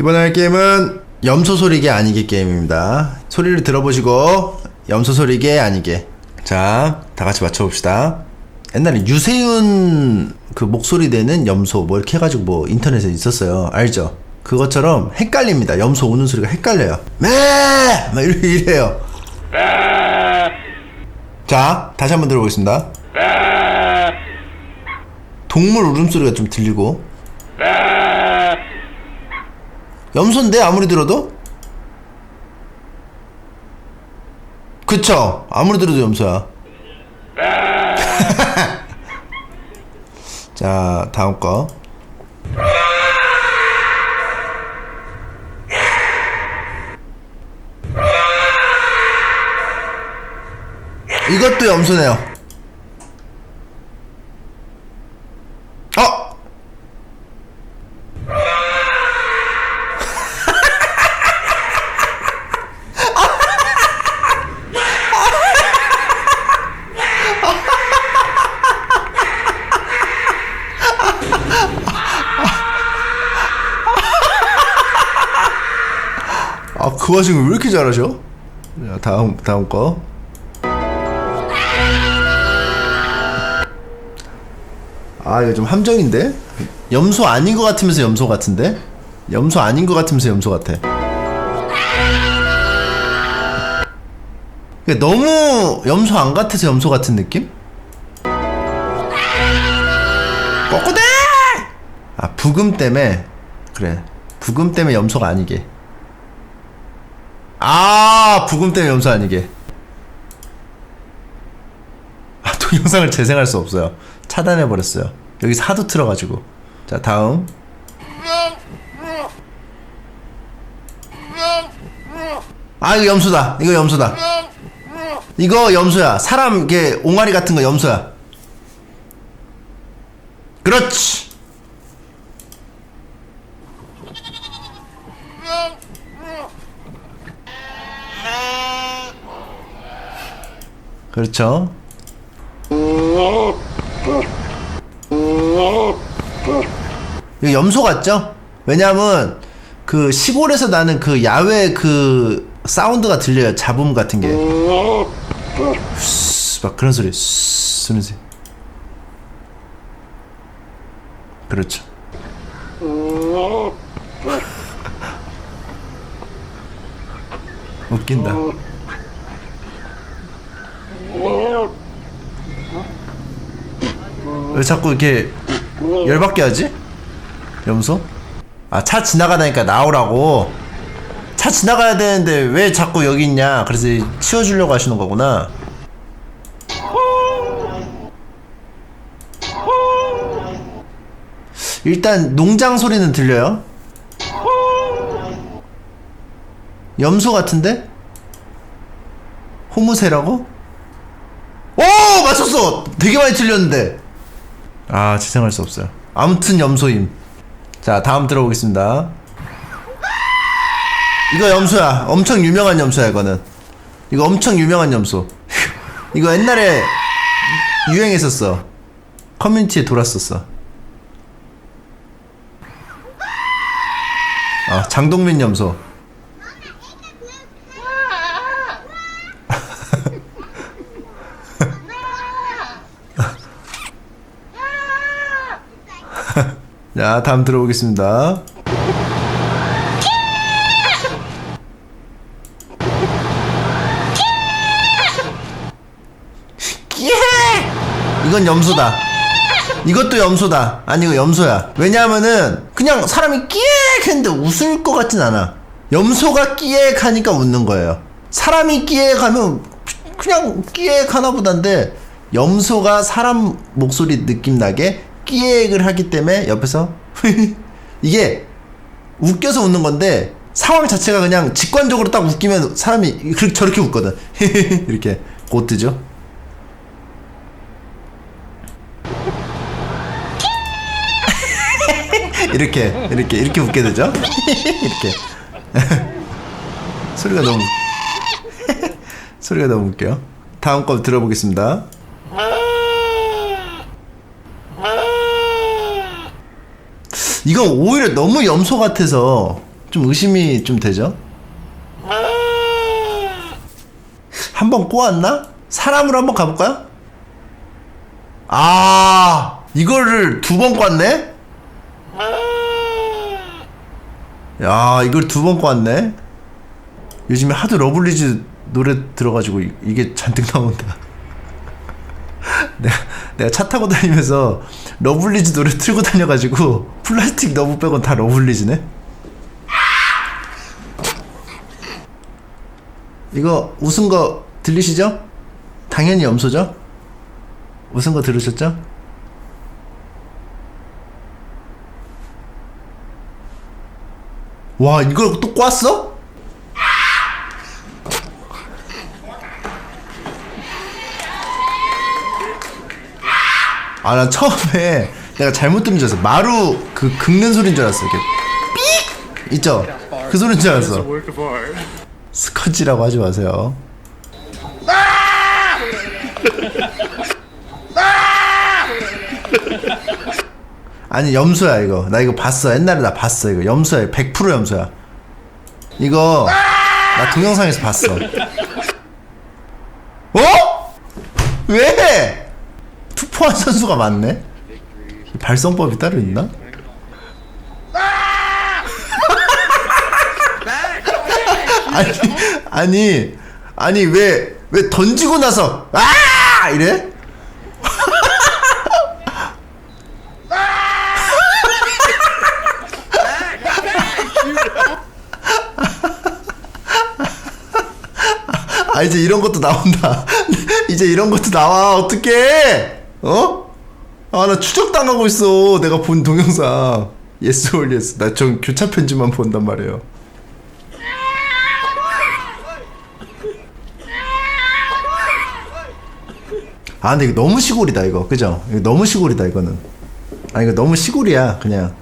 이번에 할 게임은 염소 소리게 아니게 게임입니다. 소리를 들어보시고 염소 소리게 아니게. 자, 다 같이 맞춰봅시다. 옛날에 유세윤 그 목소리 내는 염소 뭐 이렇게 해가지고 뭐 인터넷에 있었어요. 알죠? 그것처럼 헷갈립니다. 염소 우는 소리가 헷갈려요. 매! 막 이래- 이래요. 자, 다시 한번 들어보겠습니다. 동물 울음소리가 좀 들리고. 염소인데 아무리 들어도? 그쵸? 아무리 들어도 염소야. 자 다음 거. 이것도 염소네요 어? 아, 그 와중에 왜 이렇게 잘하셔? 자, 다음, 다음 거. 아, 이거 좀 함정인데? 염소 아닌 것 같으면서 염소 같은데? 염소 아닌 것 같으면서 염소 같아. 그러니까 너무 염소 안 같아서 염소 같은 느낌? 꼬꼬대! 아, 부금 때문에. 그래. 부금 때문에 염소가 아니게. 아 부금 때문에 염소 아니게. 아, 동영상을 재생할 수 없어요. 차단해 버렸어요. 여기서 하도 틀어가지고. 자 다음. 아 이거 염소다. 이거 염소다. 이거 염소야. 사람 이게 옹알이 같은 거 염소야. 그렇지 그렇죠? 이거 염소 같죠? 왜냐면 그 시골에서 나는 그 야외 그 사운드가 들려요 잡음 같은 게. 슈스, 막 그런 소리 쓰는 소리 그렇죠. 웃긴다 왜 자꾸 이렇게 열받게 하지? 염소? 아 차 지나가다니까 나오라고 차 지나가야 되는데 왜 자꾸 여기 있냐 그래서 치워주려고 하시는 거구나 일단 농장 소리는 들려요 염소 같은데? 호무새라고? 오 맞췄어 되게 많이 틀렸는데 아 지생할 수 없어요. 아무튼 염소임. 자 다음 들어보겠습니다. 이거 염소야. 엄청 유명한 염소야 이거는. 이거 엄청 유명한 염소. 이거 옛날에 유행했었어. 커뮤니티에 돌았었어. 아 장동민 염소 자 다음 들어보겠습니다. 예! 이건 염소다. 이것도 염소다. 아니 이거 염소야. 왜냐하면은 그냥 사람이 끼액 했는데 웃을 것 같진 않아. 염소가 끼액 하니까 웃는 거예요. 사람이 끼액 하면 그냥 끼액 하나 보단데 염소가 사람 목소리 느낌 나게 끼액을 하기 때문에 옆에서 이게 웃겨서 웃는 건데 상황 자체가 그냥 직관적으로 딱 웃기면 사람이 그렇게 저렇게 웃거든. 이렇게 곧 뜨죠. 이렇게 이렇게 이렇게 웃게 되죠. 이렇게. 소리가 너무 소리가 너무 웃겨요 다음 거 들어보겠습니다 이건 오히려 너무 염소 같아서 좀 의심이 좀 되죠? 한번 꼬았나? 사람으로 한번 가볼까요? 아, 이거를 두 번 꼬았네? 야, 이걸 두 번 꼬았네? 요즘에 하도 러블리즈 노래 들어가지고 이- 이게 잔뜩 나온다. 내가, 내가 차 타고 다니면서 러블리즈 노래 틀고 다녀가지고 플라스틱 너브 빼곤 다 러블리즈네? 이거 웃은 거 들리시죠? 당연히 염소죠? 웃은 거 들으셨죠? 와 이걸 또 꽈어? 아 나 처음에 내가 잘못 들은 줄 알았어. 마루 그 긁는 소리인 줄 알았어. 이렇게 삑! 있죠? 그 소리인 줄 알았어. 스커지라고 하지 마세요. 아니 염소야 이거. 나 이거 봤어. 옛날에 나 봤어 이거. 염소야 100% 염소야. 이거 나 동영상에서 봤어 어? 왜? 투 포한 선수가 많네 발성법이 따로 있나? 아니 아니 아니 왜 왜 던지고 나서 아 이래? 아 이제 이런 것도 나온다. 이제 이런 것도 나와 어떡해? 어? 아 나 추적 당하고 있어. 내가 본 동영상. 예스 올 예스. 나 전 교차 편집만 본단 말이에요. 아 근데 이거 너무 시골이다 이거 그죠? 이거 너무 시골이다 이거는 아 이거 너무 시골이야 그냥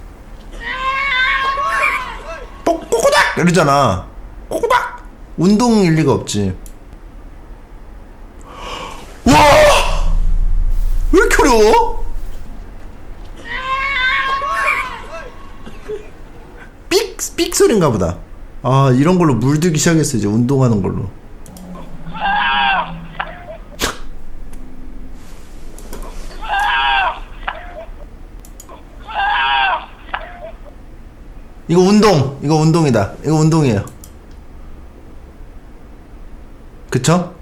뽀- 꼬꼬닥 이러잖아 꼬꼬닥 운동일 리가 없지 와! 어려워? 삑! 삑 소린가 보다 아 이런 걸로 물들기 시작했어 이제 운동하는 걸로 이거 운동 이거 운동이다 이거 운동이에요 그쵸?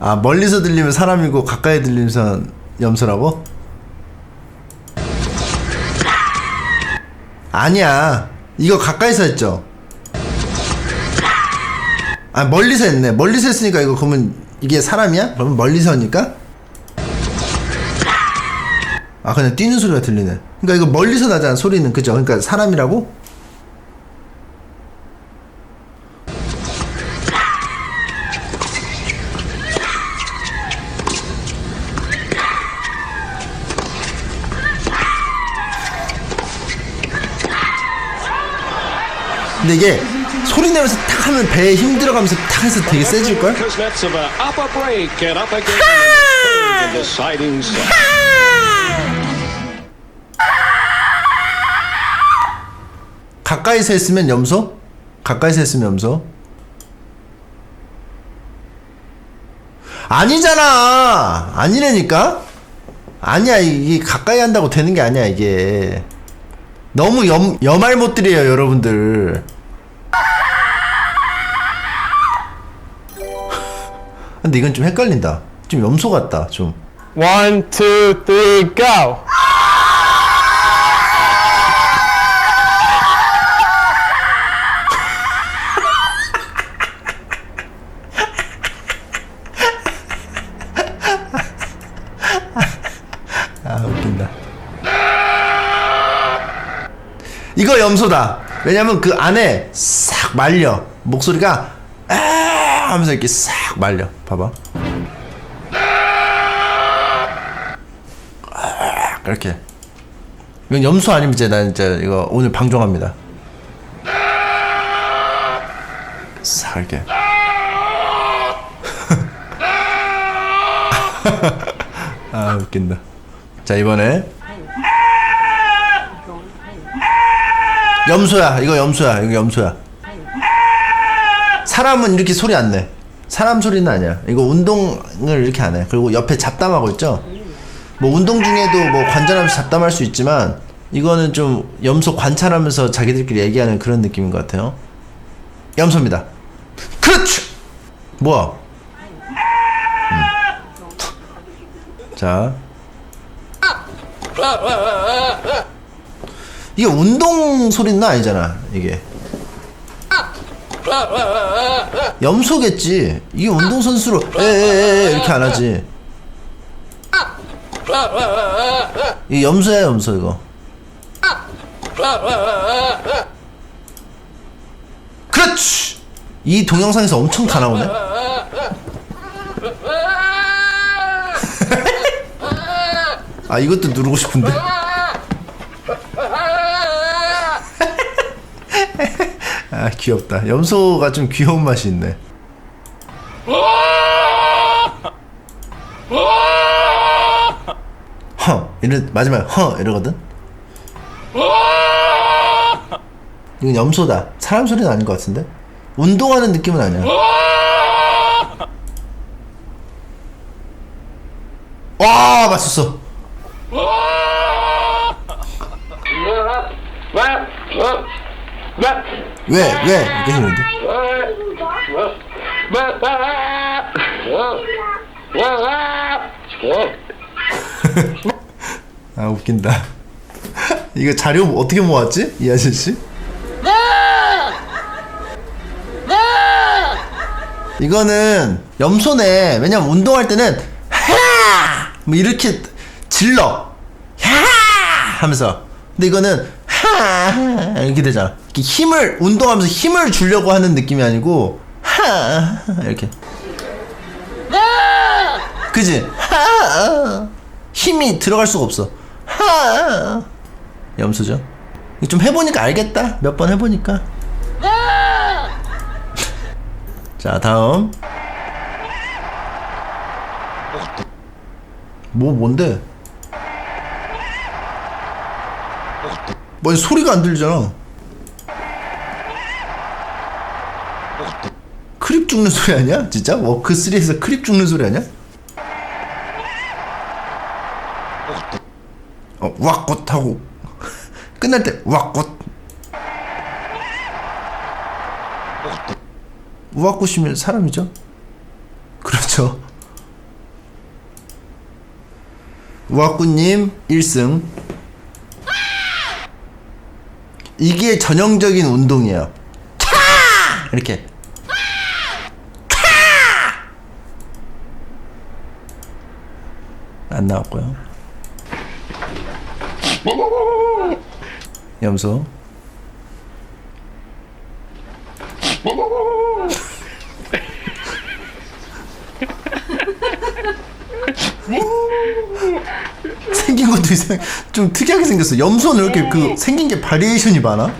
아 멀리서 들리면 사람이고 가까이 들리면 염소라고? 아니야 이거 가까이서 했죠 아 멀리서 했네 멀리서 했으니까 이거 그러면 이게 사람이야? 그러면 멀리서 하니까? 아 그냥 뛰는 소리가 들리네 그러니까 이거 멀리서 나잖아 소리는 그죠? 그러니까 사람이라고? 근데 이게 소리 내면서 탁 하면 배에 힘 들어가면서 탁 해서 되게 세질걸? Deciding set. 가까이서 했으면 염소? 가까이서 했으면 염소? 아니잖아! 아니라니까? 아니야, 이게 가까이 한다고 되는 게 아니야, 이게. 너무 염, 여말못들이에요, 여러분들. 근데 이건 좀 헷갈린다. 좀 염소 같다, 좀. One, two, three, go. 아 웃긴다 이거 염소다 왜냐면 그 안에 싹 말려 목소리가 아 하면서 이렇게 싹 말려 봐봐 아, 이렇게 이건 염소 아니면 이제 난 이제 이거 오늘 방종합니다 싹 이렇게 아 웃긴다. 자 이번에 염소야. 이거 염소야. 이거 염소야. 사람은 이렇게 소리 안 내. 사람 소리는 아니야. 이거 운동을 이렇게 안 해. 그리고 옆에 잡담하고 있죠. 뭐 운동 중에도 뭐 관전하면서 잡담할 수 있지만 이거는 좀 염소 관찰하면서 자기들끼리 얘기하는 그런 느낌인 것 같아요. 염소입니다. 그렇지. 뭐야? 음. 자. 이게 운동 소리는 아니잖아. 이게. 염소겠지. 이게 운동 선수로 에에에 이렇게 안 하지. 이 염소야 염소 이거. 그렇지. 이 동영상에서 엄청 다 나오네. 아 이것도 누르고 싶은데. 아 귀엽다. 염소가 좀 귀여운 맛이 있네. 허 이래 마지막에 허 이러거든. 이건 염소다. 사람 소리는 아닌 것 같은데. 운동하는 느낌은 아니야. 와 맞췄어. 왜 왜 이렇게 했는데? 아 웃긴다. 이거 자료 어떻게 모았지? 이 아저씨? 이거는 염소네. 왜냐면 운동할 때는 하! 뭐 이렇게 질러. 하! 하면서. 근데 이거는 하! 이렇게 되잖아. 이렇게 힘을 운동하면서 힘을 주려고 하는 느낌이 아니고 하! 이렇게. 그지? 하! 힘이 들어갈 수가 없어. 하! 염소죠. 좀 해보니까 알겠다. 몇 번 해보니까. 자 다음 뭐 뭔데? 뭐 소리가 안 들리잖아. 크립 죽는 소리 아니야? 진짜? 워크 3에서 크립 죽는 소리 아니야? 어, 왁꽃 하고 끝날 때 왁꽃 우악꽃이면 사람이죠? 그렇죠. 우악꽃님 1승. 이게 전형적인 운동이에요. 캬! 이렇게. 캬! 안 나왔고요. 염소. 생긴 것도 이상 좀 특이하게 생겼어. 염소는 이렇게 그 생긴 게 바리에이션이 많아?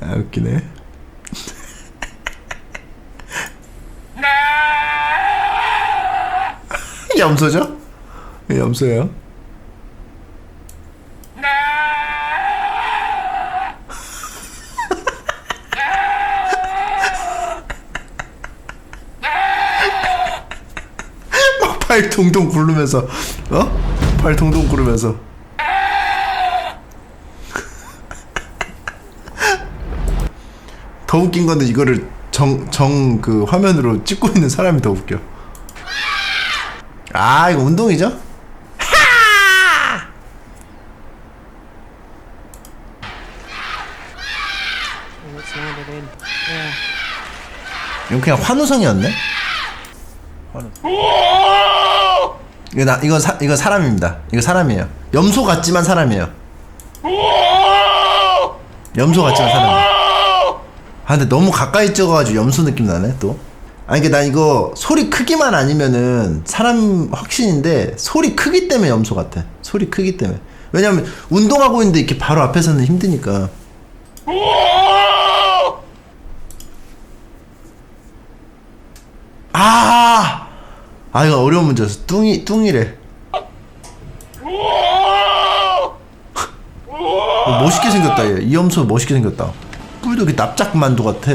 아 웃기네. 염소죠? 예, 염소예요. 막팔 동동 구르면서 어? 팔 동동 구르면서 더 웃긴 거는 이거를 정 정 그 화면으로 찍고 있는 사람이 더 웃겨. 아 이거 운동이죠? 이거 그냥 환우성이었네. 이거 나 이거 사 이거 사람입니다. 이거 사람이에요. 염소 같지만 사람이에요. 염소 같지만 사람이. 아 근데 너무 가까이 찍어가지고 염소 느낌 나네 또. 아니 그난 이거 소리 크기만 아니면은 사람 확신인데 소리 크기 때문에 염소 같아. 소리 크기 때문에. 왜냐면 운동하고 있는데 이렇게 바로 앞에서는 힘드니까. 아, 아 이거 어려운 문제였어. 뚱이 뚱이래. 어, 멋있게 생겼다 얘. 이 염소 멋있게 생겼다. 뿔도 이렇게 납작 만두 같아.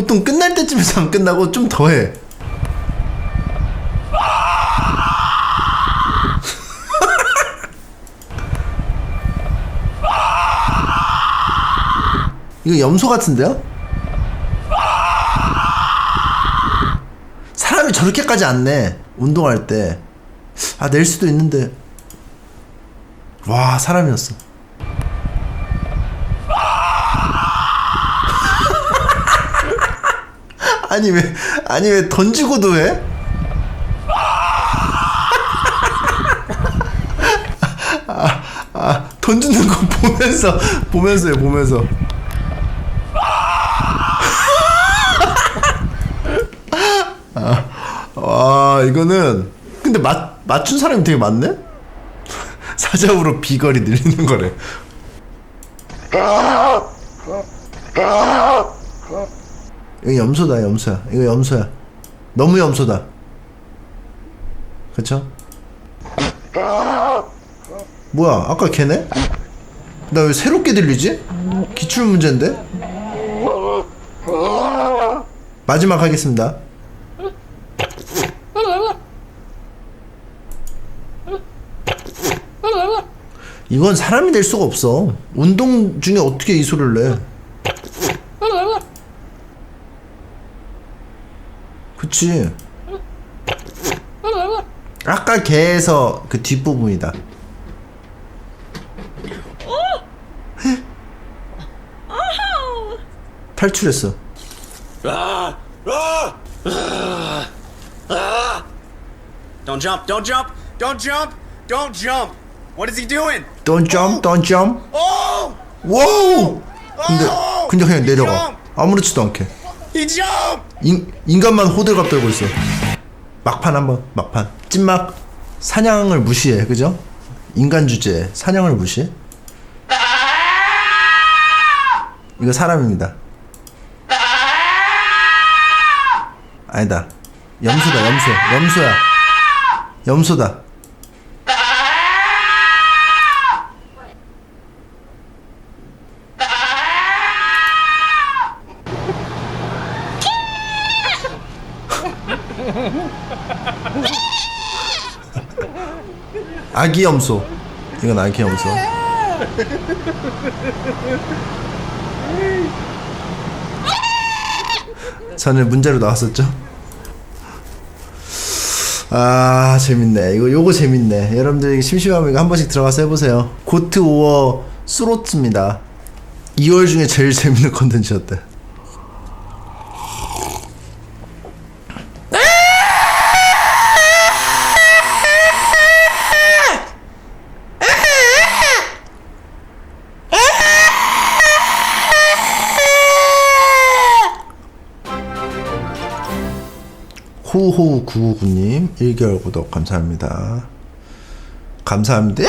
보통 끝날 때쯤에서 안 끝나고 좀 더 해. 이거 염소 같은데요? 사람이 저렇게까지 안 내. 운동할 때. 아, 낼 수도 있는데. 와, 사람이었어. 아니, 왜, 아니, 왜 던지고도 해? 아, 아, 던지는 거 보면서, 보면서 해, 보면서. 와 이거는 근데 맞 맞춘 사람이 되게 많네. 사자우로 비거리 늘리는 거래. 이거 염소다 염소야. 이거 염소야. 너무 염소다. 그쵸? 뭐야 아까 걔네? 나 왜 새롭게 들리지? 기출 문제인데? 마지막 하겠습니다. 이건 사람이 될 수가 없어. 운동 중에 어떻게 이 소리를 내? 그치. 아까 개에서 그 뒷부분이다. 탈출했어. Don't jump, don't jump, don't jump, don't jump. What is he doing? Don't jump, don't jump. Oh! 와우! 근데, Oh! 근데 그냥 내려가. 아무렇지도 않게. Jumped! 인, 인간만 호들갑 떨고 있어. 막판 한번, 막판. 찐막. 사냥을 무시해, 그죠? 인간 주제, 사냥을 무시해? 이거 사람입니다. 아니다. 염소다, 염소. 염소야. 염소다. 아기 염소. 이건 아기 염소. 전에 문제로 나왔었죠? 아 재밌네 이거 요거 재밌네 여러분들 심심하면 이거 한 번씩 들어가서 해보세요 고트 오어 스로츠입니다 2월 중에 제일 재밌는 컨텐츠였대 호호구구님 1개월 구독 감사합니다. 감사합니다